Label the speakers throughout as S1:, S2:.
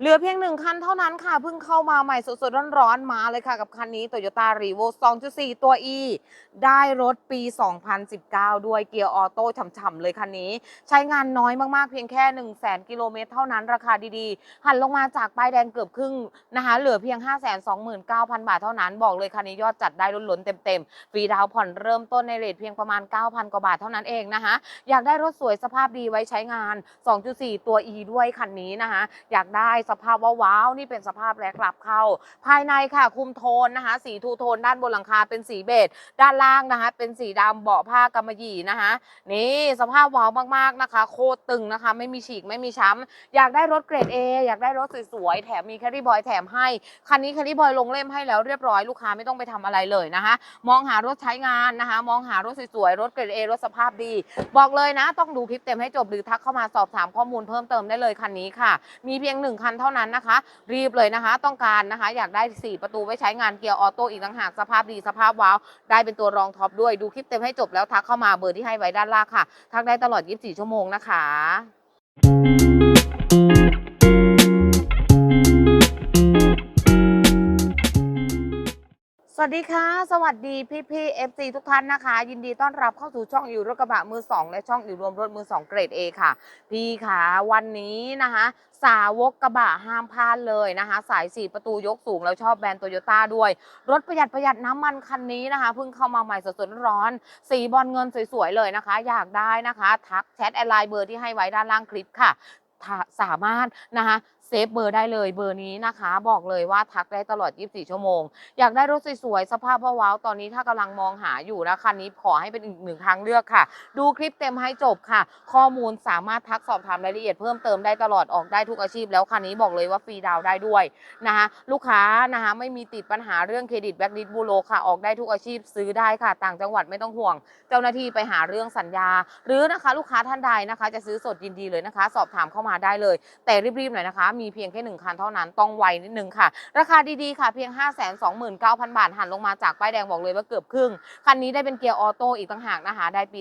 S1: เหลือเพียงหนึ่งคันเท่านั้นค่ะเพิ่งเข้ามาใหม่สดๆร้อนๆมาเลยค่ะกับคันนี้ Toyota r e v o 2.4 ตัว E ได้รถปี 2019 ด้วยเกียร์ออโต้ฉ่ำๆเลยคันนี้ ใช้งานน้อยมากๆเพียงแค่ 1 0 0 0 0แกิโลเมตรเท่านั้นราคาดีๆ หันลงมาจากป้ายแดงเกือบครึ่งนะคะเหลือเพียง 529,000 บาทเท่านั้นบอกเลยคันนี้ยอดจัดได้ล้นๆเต็มๆฟรีดาวผ่อนเริ่มต้นในเรทเพียงประมาณ 9,000 กว่าบาทเท่านั้นเองนะคะอยากได้รถสวยสภาพดีไว้ใช้งาน 2.4 ตัว E ด้วยคันนี้นะคะอยากได้สภาพว้าวนี่เป็นสภาพแรกรับเข้า ภายในค่ะคุมโทนนะคะ สีทูโทนด้านบนหลังคาเป็นสีเบจด้านล่างนะคะ เป็นสีดำเบาะผ้ากำมะหยี่นะคะนี่สภาพว้าวมากๆนะคะ โคตรตึงนะคะ ไม่มีฉีกไม่มีช้ำอยากได้รถเกรด A อยากได้รถสวยๆแถมมีแครี่บอยแถมให้คันนี้แครี่บอยลงเล่มให้แล้วเรียบร้อยลูกค้าไม่ต้องไปทำอะไรเลยนะคะ มองหารถใช้งานนะคะ มองหารถสวยๆรถเกรด A รถสภาพดี บอกเลยนะ ต้องดูคลิปเต็มให้จบหรือทักเข้ามาสอบถามข้อมูลเพิ่มเติมได้เลยคันนี้ค่ะ มีเพียงหนึ่งคันเท่านั้นนะคะ รีบเลยนะคะ ต้องการนะคะ อยากได้ 4 ประตูไว้ใช้งานเกียร์ออโต้อีกต่างหากสภาพดีสภาพว้าว ได้เป็นตัวรองท็อปด้วยดูคลิปเต็มให้จบแล้วทักเข้ามาเบอร์ที่ให้ไว้ด้านล่างค่ะ ทักได้ตลอด 24 ชั่วโมงนะคะ สวัสดีค่ะ สวัสดีพี่พี่เอฟซีทุกท่านนะคะ ยินดีต้อนรับเข้าสู่ช่องอยู่รถกระบะมือ2และช่องอยู่รวมรถมือ2เกรด A ค่ะ พี่ค่ะวันนี้นะคะ สาวกกระบะห้ามพลาดเลยนะคะ สาย4ประตูยกสูงแล้วชอบแบรนด์โตโยต้าด้วย รถประหยัดประหยัดน้ำมันคันนี้นะคะเพิ่งเข้ามาใหม่สดๆร้อน สีบอลเงินสวยๆเลยนะคะ อยากได้นะคะ ทักแชทแอดไลน์เบอร์ที่ให้ไว้ด้านล่างคลิปค่ะสามารถนะคะ เซฟเบอร์ได้เลยเบอร์นี้นะคะ บอกเลยว่าทักได้ตลอด 24 ชั่วโมง อยากได้รถสวยๆ สภาพว้าวๆตอนนี้ถ้ากำลังมองหาอยู่นะคันนี้ขอให้เป็นอีกหนึ่งทางเลือกค่ะ ดูคลิปเต็มให้จบค่ะ ข้อมูลสามารถทักสอบถามรายละเอียดเพิ่มเติมได้ตลอดออกได้ทุกอาชีพ แล้วคันนี้บอกเลยว่าฟรีดาวน์ได้ด้วยนะคะลูกค้านะคะไม่มีติดปัญหาเรื่องเครดิตแบล็คลิสบูโรค่ะออกได้ทุกอาชีพซื้อได้ค่ะ ต่างจังหวัดไม่ต้องห่วง เจ้าหน้าที่ไปหาเรื่องสัญญา หรือนะคะลูกค้าท่านใดนะคะ จะซื้อสดยินดีเลยนะคะ สอบถามเข้ามาได้เลย แต่รีบๆหน่อยนะคะมีเพียงแค่หนึ่งคันเท่านั้นต้องไวนิดนึงค่ะ ราคาดีๆค่ะเพียง 5 2 9 0 0 0 บาทหันลงมาจากป้ายแดงบอกเลยว่าเกือบครึ่ง คันนี้ได้เป็นเกียร์ออโต้อีกต่างหากนะคะ ได้ปี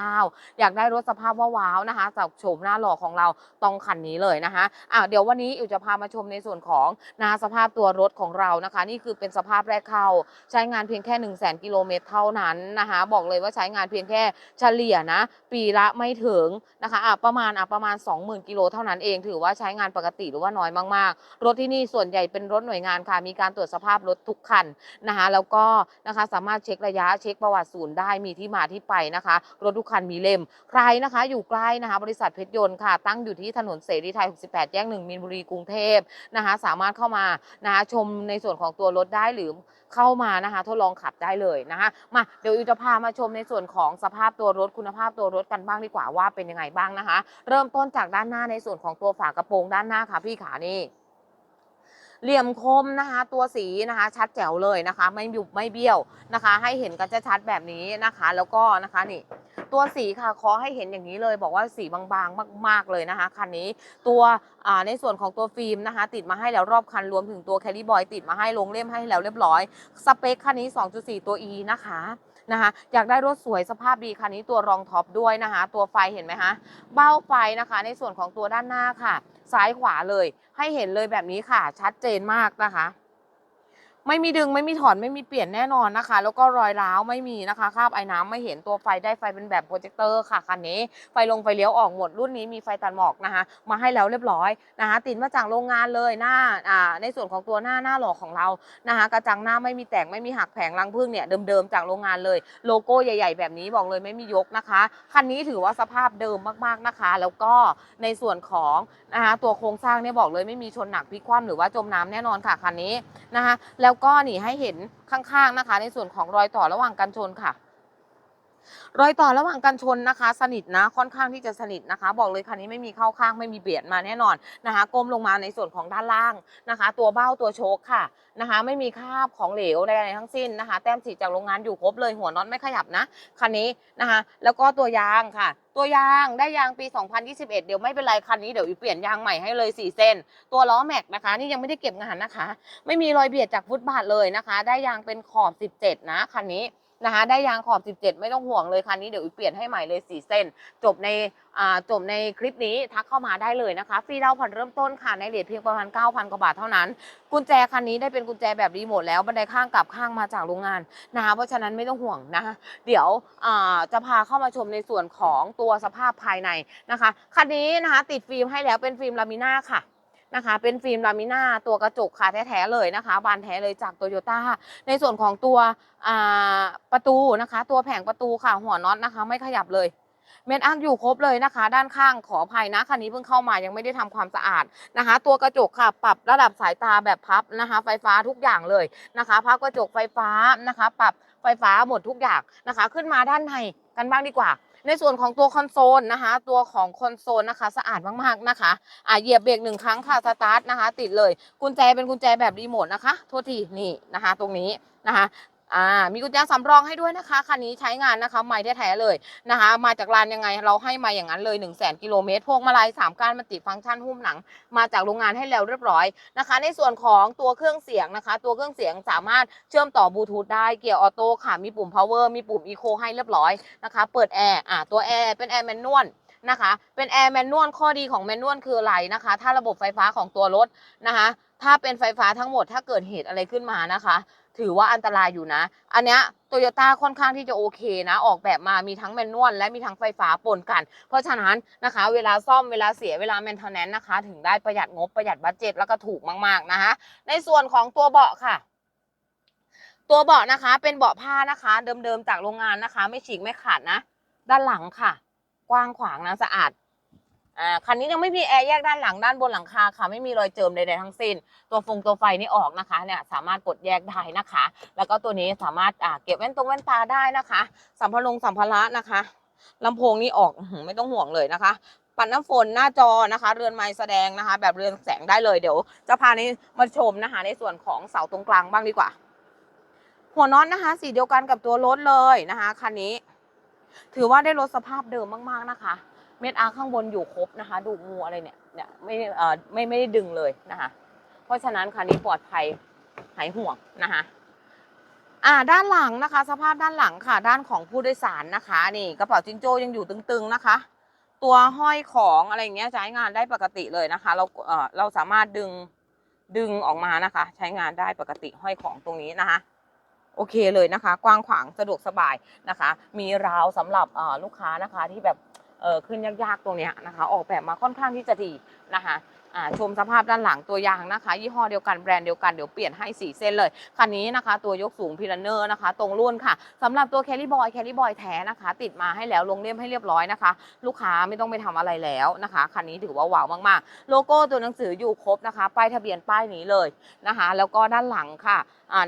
S1: 2019 อยากได้รถสภาพว้าวนะคะจากโฉมหน้าหล่อของเราต้องคันนี้เลยนะคะอะเดี๋ยววันนี้อิวจะพามาชมในส่วนของนะสภาพตัวรถของเรานะคะ นี่คือเป็นสภาพแรกเข้า ใช้งานเพียงแค่ 1 0 0 0 0 0กิโลเมตรเท่านั้นนะคะ บอกเลยว่าใช้งานเพียงแค่เฉลี่ยนะ ปีละไม่ถึงนะคะอะประมาณอะประมาณ 20,000กิโลเท่านั้นเองถือว่าใช้งานปกติหรือว่าน้อยมากๆ รถที่นี่ส่วนใหญ่เป็นรถหน่วยงานค่ะ มีการตรวจสภาพรถทุกคันนะคะ แล้วก็นะคะสามารถเช็คระยะเช็คประวัติศูนย์ได้มีที่มาที่ไปนะคะ รถทุกคันมีเล่ม ใครนะคะ อยู่ใกล้นะคะ บริษัทเพชรยนต์ค่ะ ตั้งอยู่ที่ถนนเสรีไทย 68 แยกหนึ่งมีนบุรีกรุงเทพนะคะ สามารถเข้ามานะคะชมในส่วนของตัวรถได้หรือเข้ามานะคะ ทดลองขับได้เลยนะคะมาเดี๋ยวอิวจะพามาชมในส่วนของสภาพตัวรถคุณภาพตัวรถกันบ้างดีกว่าว่าเป็นยังไงบ้างนะคะ เริ่มต้นจากด้านหน้าในส่วนของตัวฝากระโปรงด้านหน้าค่ะพี่ขานี่ เหลี่ยมคมนะคะ ตัวสีนะคะ ชัดแจ๋วเลยนะคะ ไม่ยุบไม่เบี้ยวนะคะ ให้เห็นกันชัดๆแบบนี้นะคะ แล้วก็นะคะนี่ตัวสีค่ะขอให้เห็นอย่างนี้เลย บอกว่าสีบางๆมาก ๆเลยนะคะคันนี้ตัวในส่วนของตัวฟิล์มนะคะ ติดมาให้แล้วรอบคันรวมถึงตัวแคลิบอยติดมาให้ลงเล่มให้แล้วเรียบร้อยสเปคคันนี้ 2.4 ตัว E นะคะ นะคะอยากได้รถสวยสภาพดีคันนี้ตัวรองท็อปด้วยนะคะ ตัวไฟเห็นไหมคะเบ้าไฟนะคะ ในส่วนของตัวด้านหน้าค่ะ ซ้ายขวาเลย ให้เห็นเลยแบบนี้ค่ะ ชัดเจนมากนะคะ ไม่มีดึงไม่มีถอนไม่มีเปลี่ยนแน่นอนนะคะ แล้วก็รอยร้าวไม่มีนะคะคราบไอ้น้ำไม่เห็นตัวไฟได้ไฟเป็นแบบโปรเจคเตอร์ค่ะคันนี้ไฟลงไฟเลี้ยวออกหมดรุ่นนี้มีไฟตัดหมอกนะคะมาให้แล้วเรียบร้อยนะคะติดมาจากโรงงานเลยหน้าอ่าในส่วนของตัวหน้าหน้าหล่อของเรานะคะกระจังหน้าไม่มีแตกไม่มีหักแผงรังพึ่งเนี่ยเดิมๆจากโรงงานเลย โลโก้ใหญ่ ๆ แบบนี้บอกเลยไม่มียกนะคะคันนี้ถือว่าสภาพเดิมมากๆนะคะ แล้วก็ในส่วนของนะคะตัวโครงสร้างเนี่ยบอกเลยไม่มีชนหนักพลิกคว่ำหรือว่าจมน้ำแน่นอนค่ะคันนี้นะคะแล้วก็นี่ให้เห็นข้างๆนะคะ ในส่วนของรอยต่อระหว่างกันชนค่ะ รอยต่อระหว่างกันชนนะคะ สนิทนะค่อนข้างที่จะสนิทนะคะ บอกเลยคันนี้ไม่มีเข้าข้างไม่มีเบียดมาแน่นอนนะคะก้มลงมาในส่วนของด้านล่างนะคะ ตัวเบ้าตัวโชคค่ะนะคะ ไม่มีคราบของเหลวใดๆทั้งสิ้นนะคะ แต้มสีจากโรงงานอยู่ครบเลยหัวน็อตไม่ขยับนะคันนี้นะคะ แล้วก็ตัวยางค่ะ ตัวยางได้ยางปี 2021 เดี๋ยวไม่เป็นไรคันนี้เดี๋ยวอีเปลี่ยนยางใหม่ให้เลย 4 เส้น ตัวล้อแม็กนะคะ นี่ยังไม่ได้เก็บงานนะคะ ไม่มีรอยเบียดจากฟุตบาทเลยนะคะ ได้ยางเป็นขอบ 17 นะคันนี้ นะคะได้ยางขอบ 17 ไม่ต้องห่วงเลยคันนี้เดี๋ยวอีเปลี่ยนให้ใหม่เลย 4 เส้น จบในจบในคลิปนี้ทักเข้ามาได้เลยนะคะ ฟรีดาวน์ผ่อนเริ่มต้นค่ะในเรทเพียงประมาณ 9,000 กว่าบาทเท่านั้น กุญแจคันนี้ได้เป็นกุญแจแบบรีโมทแล้วบันไดข้างกับข้างมาจากโรงงานนะคะเพราะฉะนั้นไม่ต้องห่วงนะคะเดี๋ยวจะพาเข้ามาชมในส่วนของตัวสภาพภายในนะคะคันนี้นะคะติดฟิล์มให้แล้วเป็นฟิล์มลามิน่าค่ะ นะคะ เป็นฟิล์มลามิน่าตัวกระจกค่ะแท้ๆเลยนะคะ บานแท้เลยจากโตโยต้าในส่วนของตัวประตูนะคะ ตัวแผงประตูค่ะหัวน็อตนะคะ ไม่ขยับเลยเม็ดอักอยู่ครบเลยนะคะ ด้านข้างขออภัยนะคันนี้เพิ่งเข้ามายังไม่ได้ทำความสะอาดนะคะ ตัวกระจกค่ะปรับระดับสายตาแบบพับนะคะ ไฟฟ้าทุกอย่างเลยนะคะพับกระจกไฟฟ้านะคะ ปรับไฟฟ้าหมดทุกอย่างนะคะ ขึ้นมาด้านในกันบ้างดีกว่า ในส่วนของตัวคอนโซลนะคะ ตัวของคอนโซลนะคะ สะอาดมากๆนะคะอะเหยียบเบรกหนึ่งครั้งค่ะสตาร์ทนะคะ ติดเลยกุญแจเป็นกุญแจแบบรีโมทนะคะโทษทีนี่นะคะ ตรงนี้นะคะ อ่ามีกุญแจสำรองให้ด้วยนะคะคันนี้ใช้งานนะคะใหม่แท้ๆเลยนะคะ มาจากร้านยังไงเราให้มาอย่างนั้นเลย 1 0 0 0 0แกิโลเมตรพวงมาลัยสามก้านมันติดฟังก์ชันหุ้มหนัง มาจากโรงงานให้แล้วเรียบร้อยนะคะ ในส่วนของตัวเครื่องเสียงนะคะ ตัวเครื่องเสียงสามารถเชื่อมต่อบลูทูธได้เกียร์ออโต้ค่ะมีปุ่ม power มีปุ่ม eco ให้เรียบร้อยนะคะ เปิดแอร์อ่าตัวแอร์เป็นแอร์แมนนวล นะคะ เป็นแอร์แมนนวลข้อดีของแมนนวลคืออะไรนะคะ ถ้าระบบไฟฟ้าของตัวรถนะคะ ถ้าเป็นไฟฟ้าทั้งหมด ถ้าเกิดเหตุอะไรขึ้นมานะคะ ถือว่าอันตรายอยู่นะ อันเนี้ยโตโยต้าค่อนข้างที่จะโอเคนะ ออกแบบมามีทั้งแมนนวลและมีทั้งไฟฟ้าปนกัน เพราะฉะนั้นนะคะ เวลาซ่อมเวลาเสียเวลาแมนเทนแนนนะคะ ถึงได้ประหยัดงบประหยัดบัตเจ็ตแล้วก็ถูกมากๆนะคะ ในส่วนของตัวเบาะค่ะตัวเบาะนะคะเป็นเบาะผ้านะคะ เดิมๆจากโรงงานนะคะ ไม่ฉีกไม่ขาดนะ ด้านหลังค่ะ กว้างขวางนะสะอาดอ่าคันนี้ยังไม่มีแอร์แยกด้านหลังด้านบนหลังคาค่ะ ไม่มีรอยเจิมใดๆทั้งสิ้น ตัวฟงตัวไฟนี่ออกนะคะเนี่ยสามารถกดแยกได้นะคะ แล้วก็ตัวนี้สามารถอ่าเก็บแว่นตรงแว่นตาได้นะคะ สัมภาระสัมภาระนะคะลำโพงนี่ออกไม่ต้องห่วงเลยนะคะปัดน้ำฝนหน้าจอนะคะ เรือนไม้แสดงนะคะ แบบเรือนแสงได้เลยเดี๋ยว จะพานี้มาชมนะคะ ในส่วนของเสาตรงกลางบ้างดีกว่า หัวน็อตนะคะ สีเดียวกันกับตัวรถเลยนะคะคันนี้ ถือว่าได้รถสภาพเดิมมากๆนะคะ เม็ดอาร์ข้างบนอยู่ครบนะคะ ดูงูอะไรเนี่ยเนี่ยไม่เอ่อไม่ไม่ได้ดึงเลยนะคะ เพราะฉะนั้นคันนี้ปลอดภัยหายห่วงนะคะอ่าด้านหลังนะคะ สภาพด้านหลังค่ะ ด้านของผู้โดยสารนะคะ นี่กระเป๋าจิงโจ้ยังอยู่ตึงๆนะคะ ตัวห้อยของอะไรอย่างเงี้ยใช้งานได้ปกติเลยนะคะ เราเอ่อเราสามารถดึงดึงออกมานะคะ ใช้งานได้ปกติห้อยของตรงนี้นะคะ โอเคเลยนะคะ กว้างขวางสะดวกสบายนะคะ มีราวสำหรับลูกค้านะคะที่แบบขึ้นยากๆตรงนี้นะคะ ออกแบบมาค่อนข้างที่จะดีนะคะ ชมสภาพด้านหลังตัวยางนะคะ ยี่ห้อเดียวกันแบรนด์เดียวกันเดี๋ยวเปลี่ยนให้สีเส้นเลยคันนี้นะคะ ตัวยกสูงพิลเนอร์นะคะ ตรงรุ่นค่ะสำหรับตัวแคลรี่บอยแคลรี่บอยแท้นะคะ ติดมาให้แล้วลงเล่มให้เรียบร้อยนะคะ ลูกค้าไม่ต้องไปทำอะไรแล้วนะคะคันนี้ถือว่าว้าวมากๆ โลโก้ตัวหนังสืออยู่ครบนะคะป้ายทะเบียนป้ายนี้เลยนะคะ แล้วก็ด้านหลังค่ะ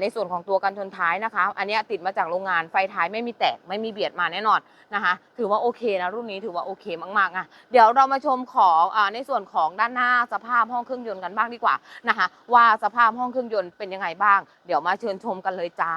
S1: ในส่วนของตัวกันชนท้ายนะคะ อันนี้ติดมาจากโรงงานไฟท้ายไม่มีแตกไม่มีเบียดมาแน่นอนนะคะ ถือว่าโอเคนะรุ่นนี้ถือว่าโอเคมากๆอะเดี๋ยวเรามาชมของอในส่วนของด้านหน้าสภาพห้องเครื่องยนต์กันบ้างดีกว่านะคะ ว่าสภาพห้องเครื่องยนต์เป็นยังไงบ้าง เดี๋ยวมาเชิญชมกันเลยจ้า